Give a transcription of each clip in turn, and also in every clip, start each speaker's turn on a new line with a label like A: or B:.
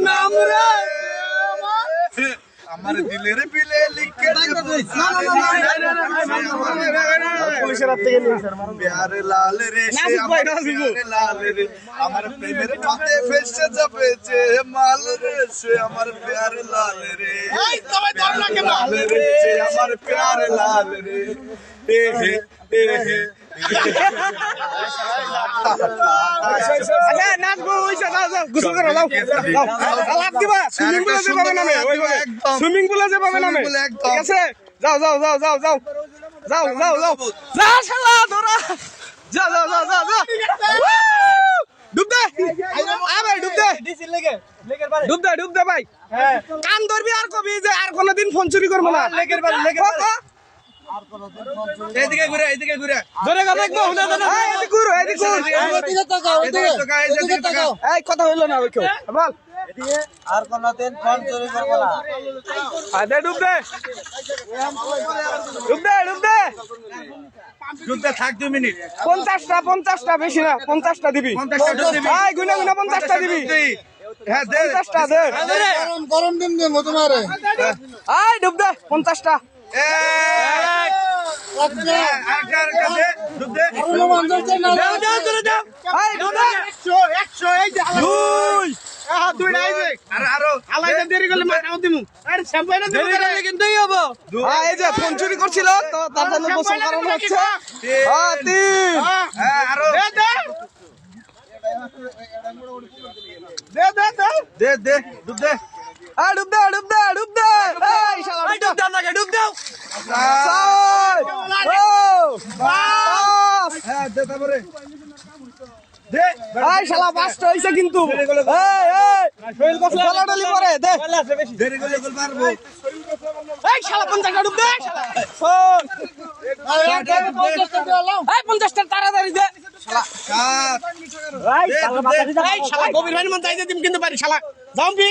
A: নাম রে আমার দিলের বিলে লিখে
B: পুলিশের হাত থেকে নিয়ে
A: লাল রে লাল রে। আমার প্রেমের ফেসে মাল রে সে আমার লাল রে। লাল রে সে আমার লাল রে। এ হে এ হে
B: সুইমিং পুলে আছে? যাও যাও যাও যাও যাও। যাও যাও যাও যা শালা ধরা যাও যাও যাও যাও Woo! ডুব দে আ ভাই ডুব দে ডুব দে ডুব দে ভাই কান ধরবি আর কবি যে আর কোনদিন ফোন চুরি করব না লেগের বাড়ি লেগের
A: এদিকে ঘুরে এদিকে ঘুরে
B: ধরে গেল একদম হুদা ধরে এদিকে ঘুরো এদিকে ঘুরো
A: এদিকে তাকাও এদিকে তাকাও
B: এই কথা হইল না ওই কেউ বল
C: আর কোনদিন ফোন চুরি করব না।
B: আদে ডুব দে। ডুব দে ডুব দে।
A: যুদ্ধে থাক দুই মিনিট।
B: পঞ্চাশটা পঞ্চাশটা বেশি না পঞ্চাশটা দিবি।
A: পঞ্চাশটা
B: গুনে গুনে পঞ্চাশটা দিবি।
A: হ্যাঁ দে।
B: পঞ্চাশটা দে।
C: গরম গরম দিন তোমারে।
B: ডুব দে পঞ্চাশটা।
A: এক
B: ডুব দে। দুই নাই যে
A: আর আরও।
B: আলাইটা দেরি করলে মাথাও দিমু আরে শ্যাম্পাইনা দেরি করলে কিন্তুই হব। হ্যাঁ এই যে ফোন চুরি করছিল তো তার জন্য গোসল করানো হচ্ছে হ্যাঁ তিন।
A: হ্যাঁ আরও।
B: দে দে। দে দে দে।
A: দে দে দুধ দে।
B: আ ডুব দে ডুব দে ডুব দে। এই শালা ডুব দাও নাকি ডুব দাও। ছয় ও! পাঁচ
A: হ্যাঁ দে তারপরে। দে
B: এই শালা বাস্ট হইছে কিন্তু। এই এই শরীর কসলা ডলি পরে দে
A: দেরি করে গোল পারব।
B: এই শালা 50 কাটুক দে। শালা ফোন এই 50 টাকা তাড়াতাড়ি দে।
A: শালা কাট
B: এই শালা গভীর ভাই মন চাইতে দিম কিন্তু পারি শালা। দাম কি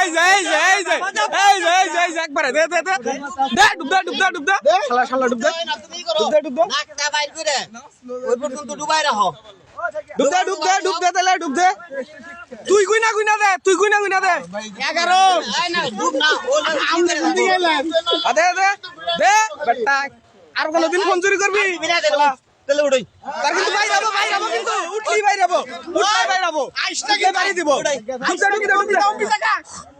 A: এই
B: যে এই যে এই যে এই যে এই যে এই যে একবারে দে দে দে। দে ডুব দে ডুব দে ডুব দে। শালা শালা ডুব দে। ডুব দে ডুব দে।
C: নাকটা বাইর করে। ওই পর্যন্ত ডুবাই রাখো।
B: ডুব দে ডুব দে ডুব দে তাহলে ডুব দে। তুই দে তুই গুইনা গুইনা দে। এগারো।
C: এই না ডুব না ও আমনে ডুবি গেলেন
B: আ, দে দে দে। বেটা আর কোনদিন ফোন চুরি করবি?
C: দে তেলে উড়ই
B: তার কিন্তু বাইরে যাব বাইরে যাব কিন্তু। উঠলি বাইরে যাব উঠলি বাইরে যাব আইসটা কি বাড়ি দিব। ডুবদে ডুবদে ডুবদে